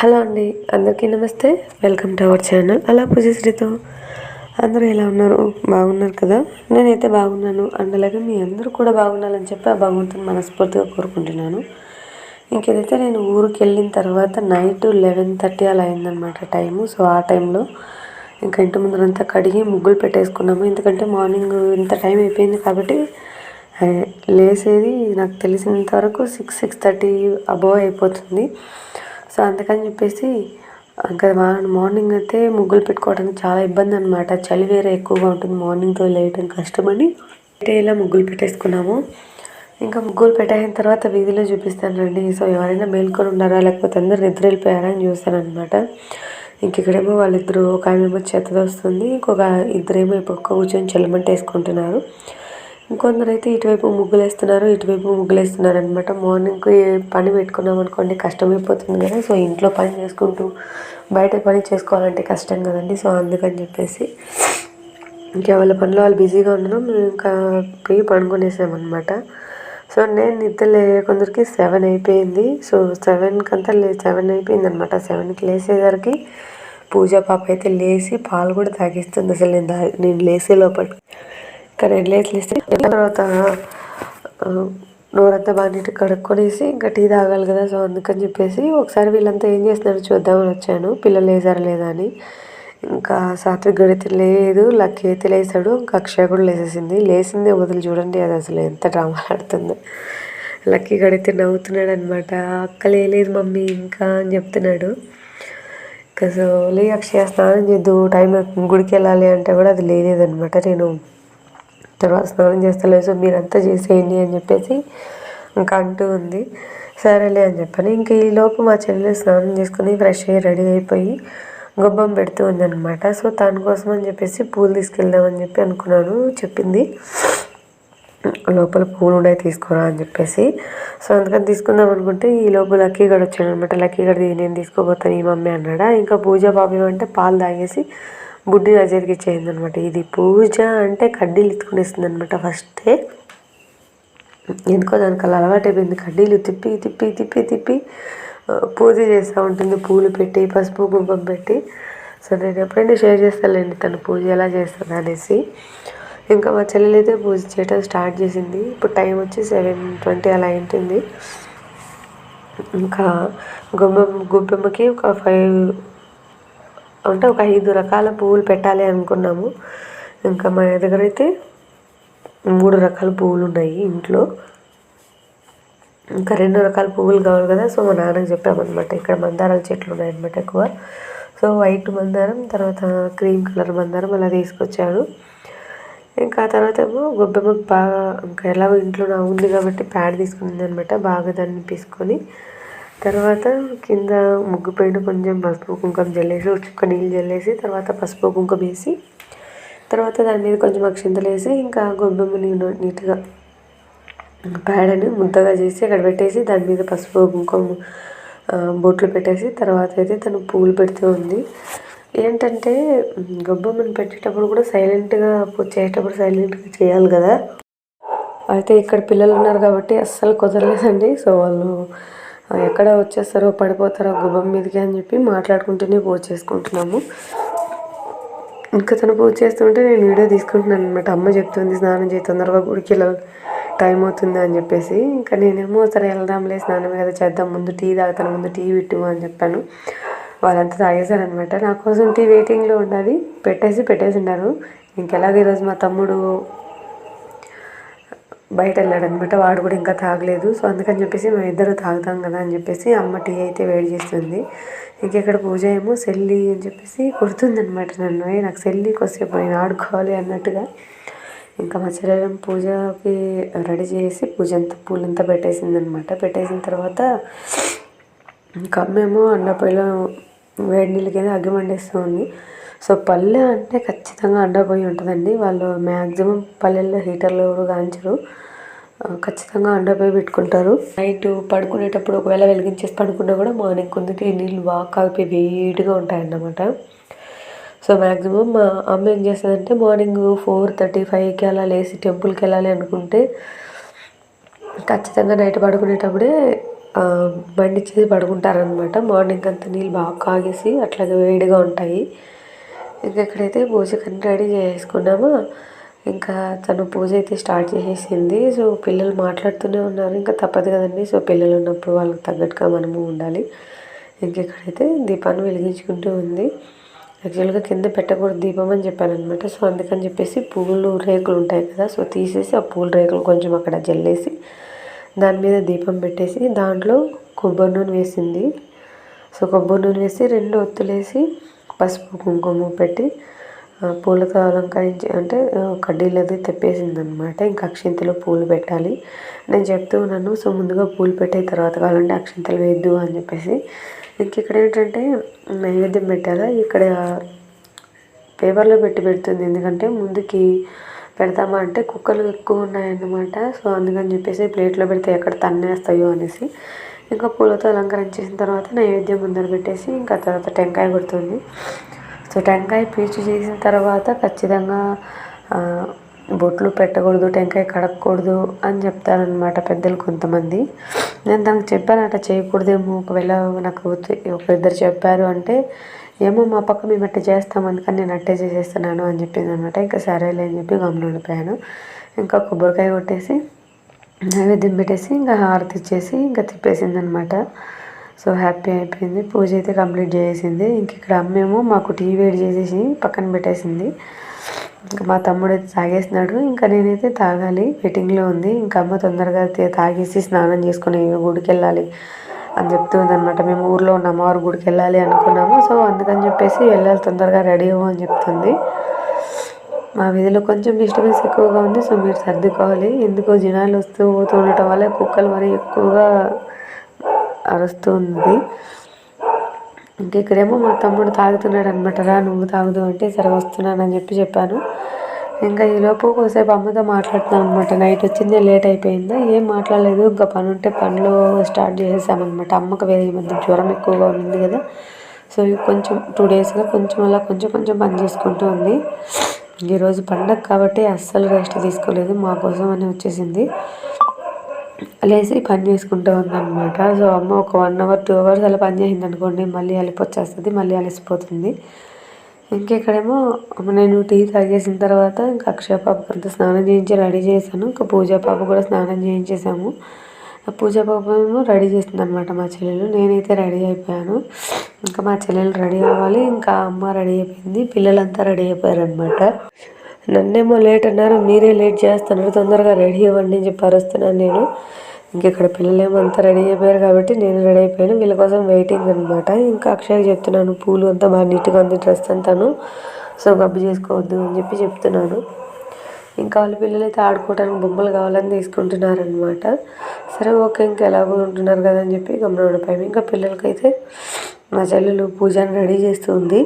Hello అండి అందరికీ నమస్తే. వెల్కమ్ టు అవర్ ఛానల్ అలా పూజశ్రీతో అందరూ ఎలా ఉన్నారు? బాగున్నారు కదా? నేనైతే బాగున్నాను. అండ్ అలాగే మీ అందరూ కూడా బాగుండాలని చెప్పి ఆ భగవంతుని మనస్ఫూర్తిగా కోరుకుంటున్నాను. ఇంకేదైతే నేను ఊరికి వెళ్ళిన తర్వాత నైట్ లెవెన్ థర్టీ అలా అయిందనమాట టైము సో ఆ టైంలో ఇంకా ఇంటి ముందరంతా కడిగి ముగ్గులు పెట్టేసుకున్నాము. ఎందుకంటే మార్నింగ్ ఇంత టైం అయిపోయింది కాబట్టి లేసేది నాకు తెలిసినంత వరకు సిక్స్ సిక్స్ థర్టీ అబోవ్ అయిపోతుంది. సో అందుకని చెప్పేసి ఇంకా మార్నింగ్ అయితే ముగ్గులు పెట్టుకోవడానికి చాలా ఇబ్బంది అనమాట చలి వేరే ఎక్కువగా ఉంటుంది మార్నింగ్తో లేయటం కష్టమని. ఇలా ముగ్గులు పెట్టేసుకున్నాము. ఇంకా ముగ్గులు పెట్టేసిన తర్వాత వీధిలో చూపిస్తాను రండి. సో ఎవరైనా మేల్కొని ఉన్నారా లేకపోతే అందరు నిద్ర వెళ్ళిపోయారా అని చూస్తాను అనమాట ఇంక ఇక్కడేమో వాళ్ళిద్దరు ఒక ఆమె ఏమో చెత్త వస్తుంది ఇంకొక ఇద్దరేమో ఇప్పుడు కూర్చొని చెల్లమంట వేసుకుంటున్నారు. ఇంకొందరైతే ఇటువైపు ముగ్గులు వేస్తున్నారు ఇటువైపు ముగ్గులు వేస్తున్నారు అనమాట మార్నింగ్కి పని పెట్టుకున్నాం అనుకోండి కష్టమైపోతుంది కదా. సో ఇంట్లో పని చేసుకుంటూ బయట పని చేసుకోవాలంటే కష్టం కదండి. సో అందుకని చెప్పేసి ఇంకా వాళ్ళ పనిలో వాళ్ళు బిజీగా ఉండడం మేము ఇంకా పోయి పడుకునేసామన్నమాట. సో నేను నిద్ర కొందరికి సెవెన్ అయిపోయింది. సో సెవెన్కి అంతా లే సెవెన్ అయిపోయింది అనమాట సెవెన్కి లేసేసరికి పూజ పాప అయితే లేచి పాలు కూడా తాగిస్తుంది. అసలు నేను నేను లేసే లోపల. ఇంకా రెండు లేట్లు ఇస్తే తర్వాత నోరంతా బాగా నీటి కడుక్కొనేసి ఇంకా టీ తాగాలి కదా సో అందుకని చెప్పేసి ఒకసారి వీళ్ళంతా ఏం చేస్తున్నారు చూద్దామని వచ్చాను. పిల్లలు వేసారా లేదా అని. ఇంకా సాత్విక్ గడితే లేదు లక్కీ అయితే లేసాడు ఇంకా అక్షయ కూడా లేసేసింది. లేసిందే వదిలి చూడండి అది అసలు ఎంత డ్రామా ఆడుతుందో. లక్కీ గడితే నవ్వుతున్నాడు అనమాట అక్క లేదు మమ్మీ ఇంకా అని చెప్తున్నాడు. ఇంకా సో లే అక్షయ స్నానం చేద్దు టైం గుడికి వెళ్ళాలి అంటే కూడా అది లేదనమాట నేను తర్వాత స్నానం చేస్తలేదు సో మీరంతా చేసేయండి అని చెప్పేసి ఇంకా అంటూ ఉంది. సరేలే అని చెప్పాను ఇంక ఈ లోపు మా చెల్లెలు స్నానం చేసుకుని ఫ్రెష్ అయ్యి రెడీ అయిపోయి గొబ్బం పెడుతూ ఉందన్నమాట. సో దానికోసం అని చెప్పేసి పూలు తీసుకెళ్దామని చెప్పి అనుకున్నాను చెప్పింది. లోపల పూలు ఉన్నాయి తీసుకోరా అని చెప్పేసి. సో అందుకని తీసుకుందాం అనుకుంటే ఈ లోపు లక్కీ గడ వచ్చాడు అనమాట లక్కీ గడ నేను తీసుకోబోతాను ఈ మమ్మీ అన్నాడా. ఇంకా పూజ బాబు అంటే పాలు తాగేసి బుడ్డి నజర్కి ఇచ్చేయింది అనమాట ఇది పూజ అంటే కడ్డీలు ఎత్తుకునేస్తుంది అనమాట ఫస్టే ఎందుకో దానికి అలా అలవాటైపోయింది. కడ్డీలు తిప్పి తిప్పి తిప్పి తిప్పి పూజ చేస్తూ ఉంటుంది. పూలు పెట్టి పసుపు కుంకుమ పెట్టి. సో నేను ఎప్పుడైనా షేర్ చేస్తానులేండి తను పూజ ఎలా చేస్తుంది అనేసి. ఇంకా మా చెల్లెలు అయితే పూజ చేయడం స్టార్ట్ చేసింది. ఇప్పుడు టైం వచ్చి సెవెన్ ట్వంటీ అలా అయింటుంది. ఇంకా గుమ్మం గుబ్బెమ్మకి ఒక ఫైవ్ అంటే ఒక ఐదు రకాల పువ్వులు పెట్టాలి అనుకున్నాము. ఇంకా మా దగ్గర అయితే మూడు రకాల పువ్వులు ఉన్నాయి ఇంట్లో. ఇంకా రెండు రకాల పువ్వులు కావాలి కదా సో మా నాన్నకి చెప్పామన్నమాట. ఇక్కడ మందారాల చెట్లు ఉన్నాయన్నమాట ఎక్కువ. సో వైట్ మందారం తర్వాత క్రీమ్ కలర్ మందారం అలా తీసుకొచ్చాడు. ఇంకా తర్వాత ఏమో గొబ్బెమ్మకు బాగా ఇంకా ఎలాగో ఇంట్లో నా ఉంది కాబట్టి ప్యాడ్ తీసుకుంది అనమాట బాగా దాన్ని తీసుకొని తర్వాత కింద ముగ్గు పైన కొంచెం పసుపు కుంకుమ జల్లేసి చుక్క నీళ్ళు జల్లేసి తర్వాత పసుపు కుంకుమ వేసి తర్వాత దాని మీద కొంచెం అక్షింతలు వేసి ఇంకా గొబ్బెమ్మని నీట్గా పేడని ముద్దగా చేసి అక్కడ పెట్టేసి దాని మీద పసుపు కుంకుమ బొట్లు పెట్టేసి తర్వాత అయితే తను పూలు పెడుతూ ఉంది. ఏంటంటే గొబ్బెమ్మని పెట్టేటప్పుడు కూడా సైలెంట్గా చేసేటప్పుడు సైలెంట్గా చేయాలి కదా. అయితే ఇక్కడ పిల్లలు ఉన్నారు కాబట్టి అస్సలు కుదరలేదండి. సో వాళ్ళు ఎక్కడ వచ్చేస్తారో పడిపోతారో గుబ్బం మీదకి అని చెప్పి మాట్లాడుకుంటూనే పూజ చేసుకుంటున్నాము. ఇంకా తను పూజ చేస్తుంటే నేను వీడియో తీసుకుంటున్నాను అనమాట అమ్మ చెప్తుంది స్నానం చేయి తొందరగా గుడికి టైం అవుతుంది అని చెప్పేసి. ఇంకా నేనేమో సరే వెళ్దాంలే స్నానం కదా చేద్దాం ముందు టీ తాగుతాను ముందు టీ పెట్టు అని చెప్పాను. వాళ్ళంతా తాగేశారనమాట నా కోసం టీ వెయిటింగ్లో ఉండాలి పెట్టేసి పెట్టేసి ఉన్నారు. ఇంకెలాగ ఈరోజు మా తమ్ముడు బయట వెళ్ళాడనమాట వాడు కూడా ఇంకా తాగలేదు. సో అందుకని చెప్పేసి మేము ఇద్దరు తాగుతాం కదా అని చెప్పేసి అమ్మ టీ అయితే వేడి చేస్తుంది. ఇంకెక్కడ పూజ ఏమో సెల్లి అని చెప్పేసి అనమాట నన్ను. నాకు సెల్లి కొద్దిసేపు నేను ఆడుకోవాలి అన్నట్టుగా. ఇంకా మా చెల్లెలం పూజకి రెడీ చేసి పూజ అంతా పూలంతా పెట్టేసింది అనమాట పెట్టేసిన తర్వాత ఇంకా అమ్మేమో అన్నపొయ్యిలో వేడి నీళ్ళ కింద అగ్గి వండేస్తుంది సో పల్లె అంటే ఖచ్చితంగా అండబోయి ఉంటుందండి. వాళ్ళు మ్యాక్సిమం పల్లెల్లో హీటర్లు కాంచరు ఖచ్చితంగా అండబోయి పెట్టుకుంటారు. నైట్ పడుకునేటప్పుడు ఒకవేళ వెలిగించేసి పడుకున్నా కూడా మార్నింగ్ కొందరికి నీళ్ళు బాగా కాగిపోయి వేడిగా ఉంటాయన్నమాట. సో మ్యాక్సిమం మా అమ్మ ఏం చేస్తుందంటే మార్నింగ్ ఫోర్ థర్టీ ఫైవ్కి అలా లేచి టెంపుల్కి వెళ్ళాలి అనుకుంటే ఖచ్చితంగా నైట్ పడుకునేటప్పుడే బండి చేసి పడుకుంటారనమాట మార్నింగ్ అంతా నీళ్ళు బాగా కాగేసి అట్లాగే వేడిగా ఉంటాయి. ఇంకా ఇక్కడైతే పూజకని రెడీ చేసుకున్నామా. ఇంకా తను పూజ అయితే స్టార్ట్ చేసేసింది. సో పిల్లలు మాట్లాడుతూనే ఉన్నారు. ఇంకా తప్పదు కదండి. సో పిల్లలు ఉన్నప్పుడు వాళ్ళకి తగ్గట్టుగా మనము ఉండాలి. ఇంకెక్కడైతే దీపాన్ని వెలిగించుకుంటూ ఉంది. యాక్చువల్గా కింద పెట్టకూడదు దీపం అని చెప్పాను సో అందుకని చెప్పేసి పువ్వులు రేకులు ఉంటాయి కదా. సో తీసేసి ఆ పూల రేకులు కొంచెం అక్కడ జల్లేసి దాని మీద దీపం పెట్టేసి దాంట్లో కొబ్బరి నూనె వేసింది. సో కొబ్బరి నూనె వేసి రెండు ఒత్తులేసి పసుపు కుంకుమ పెట్టి పూలతో అలంకరించి అంటే కడ్డీలు అది తెప్పేసింది అనమాట ఇంకా అక్షింతలు పూలు పెట్టాలి. నేను చెప్తూ ఉన్నాను సో ముందుగా పూలు పెట్టే తర్వాత కావాలంటే అక్షింతలు వేయద్దు అని చెప్పేసి. ఇంక ఇక్కడ ఏంటంటే నైవేద్యం పెట్టాలా? ఇక్కడ పేపర్లో పెట్టి పెడుతుంది. ఎందుకంటే ముందుకి పెడతామా అంటే కుక్కలు ఎక్కువ ఉన్నాయన్నమాట. సో అందుకని చెప్పేసి ప్లేట్లో పెడితే ఎక్కడ తన్నేస్తాయో అనేసి. ఇంకా పూలతో అలంకరించేసిన తర్వాత నైవేద్యం ముందర పెట్టేసి ఇంకా తర్వాత టెంకాయ కొడుతుంది. సో టెంకాయ పీచు చేసిన తర్వాత ఖచ్చితంగా బొట్లు పెట్టకూడదు టెంకాయ కడగకూడదు అని చెప్తారనమాట పెద్దలు కొంతమంది. నేను తనకు చెప్పాను అట్లా చేయకూడదేమో ఒకవేళ నాకు ఒక ఇద్దరు చెప్పారు అంటే ఏమో మా పక్క మేము అట్టే చేస్తాం అందుకని నేను అట్టే చేసేస్తున్నాను అని చెప్పింది అనమాట ఇంకా సరేలే అని చెప్పి గమనిపోయాను ఇంకా కొబ్బరికాయ కొట్టేసి నైవేద్యం పెట్టేసి ఇంకా హారతి ఇచ్చేసి ఇంకా తిప్పేసింది అనమాట సో హ్యాపీ అయిపోయింది. పూజ అయితే కంప్లీట్ చేసేసింది. ఇంక ఇక్కడ అమ్మేమో మాకు టీ వేడి చేసేసి పక్కన పెట్టేసింది. ఇంకా మా తమ్ముడు అయితే తాగేసినాడు ఇంకా నేనైతే తాగాలి. వెయిటింగ్లో ఉంది. ఇంకా అమ్మ తొందరగా తాగేసి స్నానం చేసుకుని గుడికి వెళ్ళాలి అని చెప్తూ అనమాట మేము ఊర్లో ఉన్న. అమ్మవారి గుడికి వెళ్ళాలి అనుకున్నాము. సో అందుకని చెప్పేసి వెళ్ళాలి. తొందరగా రెడీ అవ్వు అని చెప్తుంది. మా వీధిలో కొంచెం డిస్టర్బెన్స్ ఎక్కువగా ఉంది సో మీరు సర్దుకోవాలి. ఎందుకో జనాలు వస్తూ పోతూ ఉండటం వల్ల కుక్కలు మరీ ఎక్కువగా అరుస్తూ ఉంది ఇక్కడేమో మా తమ్ముడు తాగుతున్నాడు అనమాట రా నువ్వు తాగుదు అంటే సరే వస్తున్నానని చెప్పి చెప్పాను. ఇంకా ఈలోపు కొద్దిసేపు అమ్మతో మాట్లాడుతున్నాను అనమాట నైట్ వచ్చిందే లేట్ అయిపోయిందా? ఏం మాట్లాడలేదు. ఇంకా పని ఉంటే పనులు స్టార్ట్ చేసేసామన్నమాట అమ్మకు వేరే మధ్య జ్వరం ఎక్కువగా ఉంది కదా. సో కొంచెం టూ డేస్గా కొంచెం అలా కొంచెం కొంచెం పని చేసుకుంటూ ఉంది. ఈరోజు పండగ కాబట్టి అస్సలు రెస్ట్ తీసుకోలేదు. మా కోసం అని వచ్చేసింది. లేచి పని చేసుకుంటూ ఉందన్నమాట. సో అమ్మ ఒక వన్ అవర్ టూ అవర్స్ అలా పని చేసింది అనుకోండి మళ్ళీ అలిపి వచ్చేస్తుంది మళ్ళీ అలసిపోతుంది. ఇంకెక్కడేమో నేను టీ తాగేసిన తర్వాత ఇంకా అక్షయ పాపకు అంతా స్నానం చేయించి రెడీ చేశాను. ఇంకా పూజా పాప కూడా స్నానం చేయించేసాము. పూజ పాప రెడీ చేస్తుంది అనమాట మా చెల్లెలు. నేనైతే రెడీ అయిపోయాను. ఇంకా మా చెల్లెలు రెడీ అవ్వాలి. ఇంకా అమ్మ రెడీ అయిపోయింది. పిల్లలంతా రెడీ అయిపోయారు అనమాట నన్నేమో లేట్ అన్నారు. మీరే లేట్ చేస్తున్నారు. తొందరగా రెడీ అవ్వండి అని చెప్పి అరుస్తున్నాను నేను. ఇంకెక్కడ పిల్లలేమో అంతా రెడీ అయిపోయారు కాబట్టి నేను రెడీ అయిపోయాను. వీళ్ళ కోసం వెయిటింగ్ అనమాట ఇంకా అక్షయ్ చెప్తున్నాను. పూలు అంతా బాగా నీట్గా ఉంది. డ్రెస్ అంతాను. సో గబ్బు చేసుకోవద్దు అని చెప్పి చెప్తున్నాను. ఇంకా వాళ్ళ పిల్లలు అయితే ఆడుకోవడానికి బొమ్మలు కావాలని తీసుకుంటున్నారనమాట సరే ఓకే ఇంకా ఎలాగో ఉంటున్నారు కదా అని చెప్పి గమనం ఇంకా పిల్లలకైతే మా చెల్లెలు పూజని రెడీ చేస్తుంది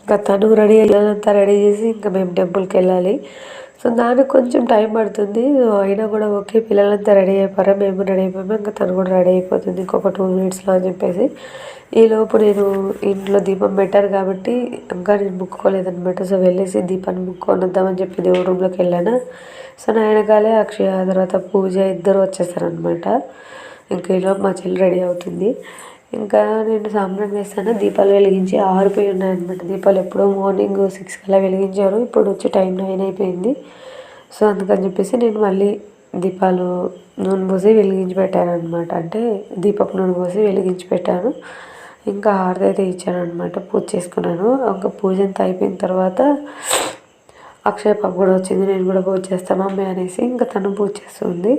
ఇంకా తను రెడీ అయ్యానంతా రెడీ చేసి ఇంకా మేము టెంపుల్కి వెళ్ళాలి. సో దానికి కొంచెం టైం పడుతుంది. అయినా కూడా ఓకే పిల్లలంతా రెడీ అయిపోయారా? మేము రెడీ అయిపోయాము? ఇంకా తను కూడా రెడీ అయిపోతుంది. ఇంకొక టూ మినిట్స్లో అని చెప్పేసి ఈలోపు నేను ఇంట్లో దీపం పెట్టారు కాబట్టి ఇంకా నేను ముక్కుకోలేదనమాట సో వెళ్ళేసి దీపాన్ని ముక్కొని వద్దామని చెప్పి దేవుడి రూమ్లోకి వెళ్ళాను. సో నా వెనకాలే అక్షయ తర్వాత పూజ ఇద్దరు వచ్చేసారనమాట ఇంకా ఈలోపు మా చెల్లి రెడీ అవుతుంది. ఇంకా నేను సాంబ్రాన్ వేస్తాను. దీపాలు వెలిగించి ఆరిపోయి ఉన్నాయన్నమాట. దీపాలు ఎప్పుడో మార్నింగ్ సిక్స్ కల్లా వెలిగించారు. ఇప్పుడు వచ్చి టైం నైన్ అయిపోయింది. సో అందుకని చెప్పేసి నేను మళ్ళీ దీపాలు నూనె పోసి వెలిగించి పెట్టాను అనమాట అంటే దీపపు నూనె పోసి వెలిగించి పెట్టాను. ఇంకా హారతి అయితే ఇచ్చాను అనమాట పూజ చేసుకున్నాను. ఇంకా పూజ అంతా అయిపోయిన తర్వాత అక్షయ పాప కూడా వచ్చింది. నేను కూడా పూజ చేస్తాను మమ్మీ అనేసి ఇంకా తను పూజ చేస్తుంది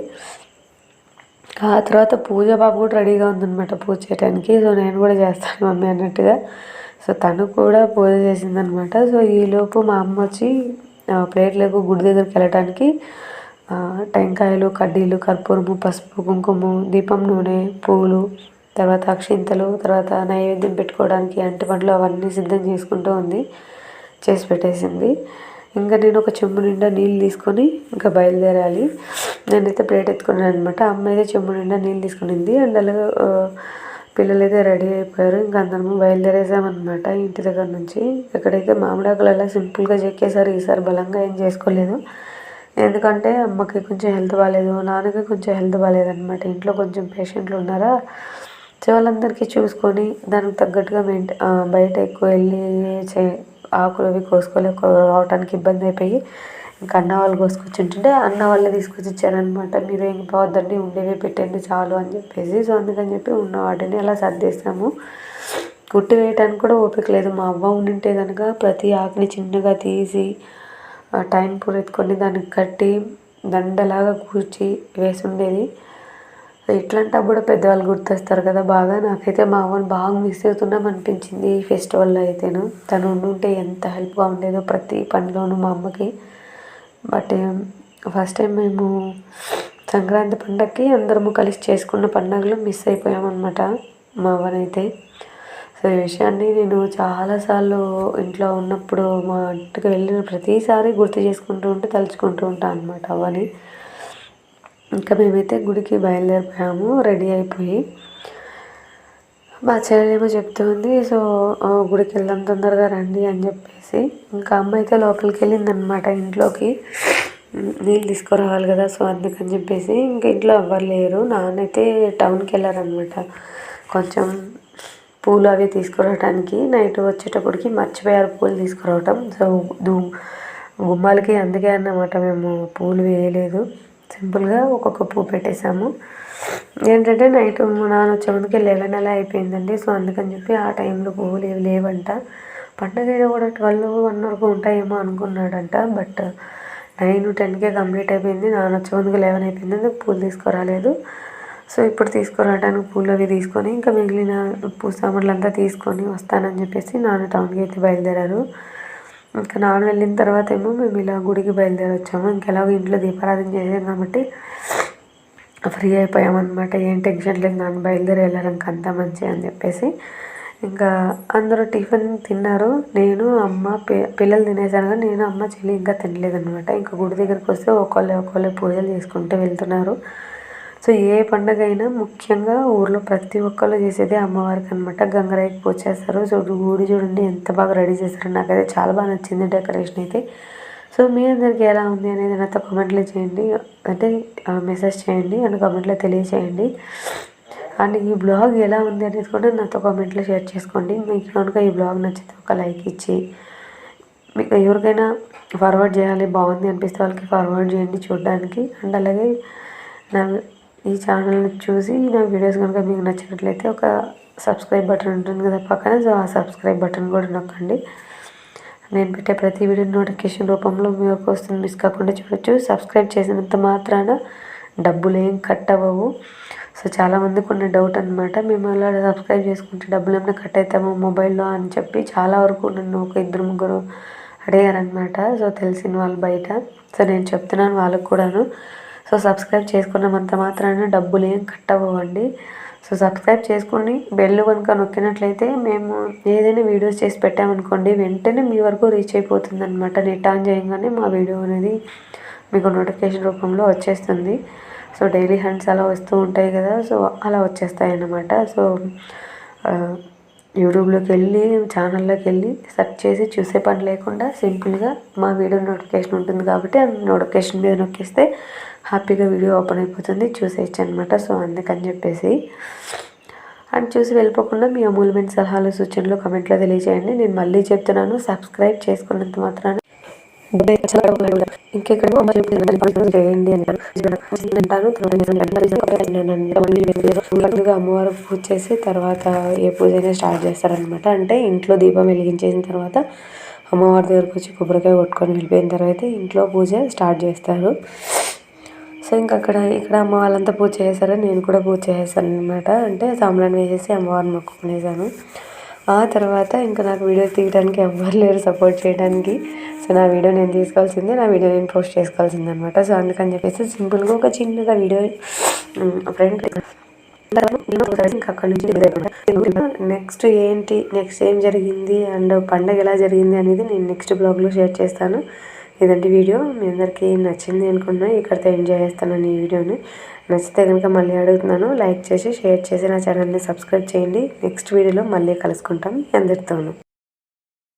ఆ తర్వాత పూజ పాప కూడా రెడీగా ఉందనమాట పూజ చేయడానికి సో నేను కూడా చేస్తాను మమ్మీ అన్నట్టుగా. సో తను కూడా పూజ చేసిందనమాట సో ఈలోపు మా అమ్మ వచ్చి ప్లేట్లకు గుడి దగ్గరికి వెళ్ళడానికి టెంకాయలు కడ్డీలు కర్పూరము పసుపు కుంకుమ దీపం నూనె పూలు తర్వాత అక్షింతలు తర్వాత నైవేద్యం పెట్టుకోవడానికి అంటి పండ్లు అవన్నీ సిద్ధం చేసుకుంటూ ఉంది చేసి పెట్టేసింది. ఇంకా నేను ఒక చెంబు నిండా నీళ్ళు తీసుకొని ఇంకా బయలుదేరాలి. నేనైతే ప్లేట్ ఎత్తుకున్నాను అనమాట అమ్మ అయితే చెంబు నిండా నీళ్ళు తీసుకునింది. అండ్ అలాగే పిల్లలు అయితే రెడీ అయిపోయారు. ఇంకా అందరము బయలుదేరేసామన్నమాట ఇంటి దగ్గర నుంచి. ఇక్కడైతే మామిడాకులు అలా సింపుల్గా చెక్కేసారు ఈసారి బలంగా ఏం చేసుకోలేదు. ఎందుకంటే అమ్మకి కొంచెం హెల్త్ బాగాలేదు నాన్నకి కొంచెం హెల్త్ బాగాలేదు అనమాట ఇంట్లో కొంచెం పేషెంట్లు ఉన్నారా? వచ్చే వాళ్ళందరికీ చూసుకొని దానికి తగ్గట్టుగా మెయింట బయట ఎక్కువ వెళ్ళి చే ఆకులు అవి కోసుకోలేక రావడానికి ఇబ్బంది అయిపోయి ఇంకా అన్న వాళ్ళు కోసుకొచ్చింటుంటే అన్న వాళ్ళే తీసుకొచ్చి ఇచ్చారనమాట మీరు ఏం పోవద్దండి ఉండేవి పెట్టండి చాలు అని చెప్పేసి. సో అందుకని చెప్పి ఉన్న వాటిని అలా సర్దేస్తాము కుట్టి వేయటానికి కూడా ఓపిక లేదు. మా అవ్వ ఉండింటే కనుక ప్రతి ఆకుని చిన్నగా తీసి టైం పూరెత్తుకొని దానికి కట్టి దండలాగా కూర్చి వేసి ఉండేది. ఇట్లాంటప్పుడు పెద్దవాళ్ళు గుర్తొస్తారు కదా బాగా. నాకైతే మా అవ్వని బాగా మిస్ అవుతున్నాం అనిపించింది ఈ ఫెస్టివల్లో అయితేను. తను ఉండుంటే ఎంత హెల్ప్గా ఉండేదో ప్రతి పనిలోనూ మా అమ్మకి. బట్ ఫస్ట్ టైం మేము సంక్రాంతి పండగకి అందరము కలిసి చేసుకున్న పండగలు మిస్ అయిపోయామన్నమాట మా అవ్వనైతే. సో ఈ విషయాన్ని నేను చాలాసార్లు ఇంట్లో ఉన్నప్పుడు మా ఇంటికి వెళ్ళిన ప్రతిసారి గుర్తు చేసుకుంటూ ఉంటే తలుచుకుంటూ ఉంటాను అనమాట అవ్వని. ఇంకా మేమైతే గుడికి బయలుదేరిపోయాము రెడీ అయిపోయి. మా చెల్లెలేమో చెప్తుంది సో గుడికి వెళ్దాం తొందరగా రండి అని చెప్పేసి. ఇంకా అమ్మ అయితే లోపలికి వెళ్ళిందనమాట ఇంట్లోకి. నీళ్ళు తీసుకురావాలి కదా సో అందుకని చెప్పేసి. ఇంకా ఇంట్లో ఎవ్వరు లేరు. నాన్నైతే టౌన్కి వెళ్ళారనమాట కొంచెం పూలు అవి తీసుకురావడానికి నైట్ వచ్చేటప్పటికి మర్చిపోయారు పూలు తీసుకురావటం. సో దూ గుమ్మాలకి అందుకే అన్నమాట మేము పూలు వేయలేదు. సింపుల్గా ఒక్కొక్క పువ్వు పెట్టేశాము. ఏంటంటే నైట్ నాన్న వచ్చే ముందుకి లెవెన్ అలా అయిపోయిందండి. సో అందుకని చెప్పి ఆ టైంలో పువ్వులు ఏవి లేవంట. పండుగ కూడా ట్వెల్వ్ వన్ వరకు ఉంటాయేమో అనుకున్నాడంట. బట్ నైన్ టెన్కే కంప్లీట్ అయిపోయింది. నాన్న వచ్చే లెవెన్ అయిపోయింది. పూలు తీసుకురాలేదు. సో ఇప్పుడు తీసుకురావడానికి పూలు అవి తీసుకొని ఇంకా మిగిలిన పూ సామాన్లు అంతా తీసుకొని వస్తానని చెప్పేసి నాన్న టౌన్కి అయితే బయలుదేరారు. ఇంకా నాన్న వెళ్ళిన తర్వాత ఏమో మేము ఇలా గుడికి బయలుదేరి వచ్చాము. ఇంకెలాగో ఇంట్లో దీపారాధన చేసాం కాబట్టి ఫ్రీ అయిపోయామన్నమాట. ఏం టెన్షన్ లేదు నాన్న బయలుదేరి వెళ్ళారు అంతా మంచి అని చెప్పేసి. ఇంకా అందరూ టిఫిన్ తిన్నారు. నేను అమ్మ పి పిల్లలు తినేసాను కానీ నేను అమ్మ చెల్లి ఇంకా తినలేదనమాట ఇంకా గుడి దగ్గరికి వస్తే ఒకళ్ళు ఒకళ్ళు పూజలు చేసుకుంటూ వెళ్తున్నారు. సో ఏ పండుగ అయినా ముఖ్యంగా ఊర్లో ప్రతి ఒక్కళ్ళు చేసేది అమ్మవారికి అనమాట గంగరాయికి పూజ చేస్తారు. సో గుడి చూడండి ఎంత బాగా రెడీ చేశారు నాకైతే చాలా బాగా నచ్చింది డెకరేషన్ అయితే. సో మీ అందరికి ఎలా ఉంది అనేది నాతో కామెంట్లో చేయండి. అంటే మెసేజ్ చేయండి అండ్ కామెంట్లో తెలియచేయండి. అండ్ ఈ బ్లాగ్ ఎలా ఉంది అనేది కూడా నాతో కామెంట్లో షేర్ చేసుకోండి. మీకు కనుక ఈ బ్లాగ్ నచ్చితే ఒక లైక్ ఇచ్చి మీకు ఎవరికైనా ఫార్వర్డ్ చేయాలి బాగుంది అనిపిస్తే వాళ్ళకి ఫార్వర్డ్ చేయండి చూడడానికి. అండ్ అలాగే నా ఈ ఛానల్ని చూసి నా వీడియోస్ కనుక మీకు నచ్చినట్లయితే ఒక సబ్స్క్రైబ్ బటన్ ఉంటుంది కదా పక్కన సో ఆ సబ్స్క్రైబ్ బటన్ కూడా నొక్కండి. నేను పెట్టే ప్రతి వీడియో నోటిఫికేషన్ రూపంలో మీ వరకు వస్తుంది. మిస్ కాకుండా చూడొచ్చు. సబ్స్క్రైబ్ చేసినంత మాత్రాన డబ్బులు ఏం కట్ అవ్వవు సో చాలామందికి ఉన్న డౌట్ అనమాట మేము అలా సబ్స్క్రైబ్ చేసుకుంటే డబ్బులు ఏమైనా కట్ అవుతామో మొబైల్లో అని చెప్పి చాలా వరకు నన్ను ఒక ఇద్దరు ముగ్గురు అడిగారనమాట సో తెలిసిన వాళ్ళు బయట. సో నేను చెప్తున్నాను వాళ్ళకు కూడాను. సో సబ్స్క్రైబ్ చేసుకున్నంత మాత్రాన డబ్బులు ఏం కట్ అవ్వండి సో సబ్స్క్రైబ్ చేసుకుని బెల్ కనుక నొక్కినట్లయితే మేము ఏదైనా వీడియోస్ చేసి పెట్టామనుకోండి వెంటనే మీ వరకు రీచ్ అయిపోతుంది అనమాట నెట్ ఆన్ చేయగానే మా వీడియో అనేది మీకు నోటిఫికేషన్ రూపంలో వచ్చేస్తుంది. సో డైలీ హ్యాండ్స్ అలా వస్తూ ఉంటాయి కదా సో అలా వచ్చేస్తాయి అన్నమాట సో యూట్యూబ్లోకి వెళ్ళి ఛానల్లోకి వెళ్ళి సెర్చ్ చేసి చూసే పని లేకుండా సింపుల్గా మా వీడియో నోటిఫికేషన్ ఉంటుంది కాబట్టి ఆ నోటిఫికేషన్ మీద నొక్కిస్తే హ్యాపీగా వీడియో ఓపెన్ అయిపోతుంది. చూసేయచ్చు అనమాట సో అందుకని చెప్పేసి. అండ్ చూసి వెళ్ళిపోకుండా మీ అమూల్యమైన సలహాలు సూచనలు కమెంట్లో తెలియజేయండి నేను మళ్ళీ చెప్తున్నాను. సబ్స్క్రైబ్ చేసుకున్నంత మాత్రాన ఇంకెక్కడ చేయండి అంటాను అమ్మవారు పూజ చేసి తర్వాత ఏ పూజ అయినా స్టార్ట్ చేస్తారనమాట అంటే ఇంట్లో దీపం వెలిగించేసిన తర్వాత అమ్మవారి దగ్గరకు వచ్చి కొబ్బరికాయ కొట్టుకొని వెళ్ళిపోయిన తర్వాత ఇంట్లో పూజ స్టార్ట్ చేస్తారు. సో ఇంక అక్కడ ఇక్కడ అమ్మ వాళ్ళంతా పూజ చేశారు నేను కూడా పూజ చేశాను అనమాట అంటే సాంబ్రాన్ని వేసేసి అమ్మవారిని మొక్కుకునేసాను ఆ తర్వాత ఇంకా నాకు వీడియో తీయడానికి ఎవ్వరు లేరు సపోర్ట్ చేయడానికి. సో నా వీడియో నేను తీసుకోవాల్సిందే నా వీడియో నేను పోస్ట్ చేసుకోవాల్సింది అనమాట సో అందుకని చెప్పేసి సింపుల్గా ఒక చిన్నగా వీడియో ఫ్రెండ్ ఇంకా అక్కడ నుంచి నెక్స్ట్ ఏంటి నెక్స్ట్ ఏం జరిగింది అండ్ పండగ ఎలా జరిగింది అనేది నేను నెక్స్ట్ బ్లాగ్లో షేర్ చేస్తాను. ఇదంటే వీడియో. మీ అందరికీ నచ్చింది అనుకున్నా ఇక్కడితో ఎంజాయ్ చేస్తాను ఈ వీడియోని. నచ్చితే కనుక మళ్ళీ అడుగుతున్నాను. లైక్ చేసి షేర్ చేసి నా ఛానల్ని సబ్స్క్రైబ్ చేయండి. నెక్స్ట్ వీడియోలో మళ్ళీ కలుసుకుంటాం. అందరితోనూ.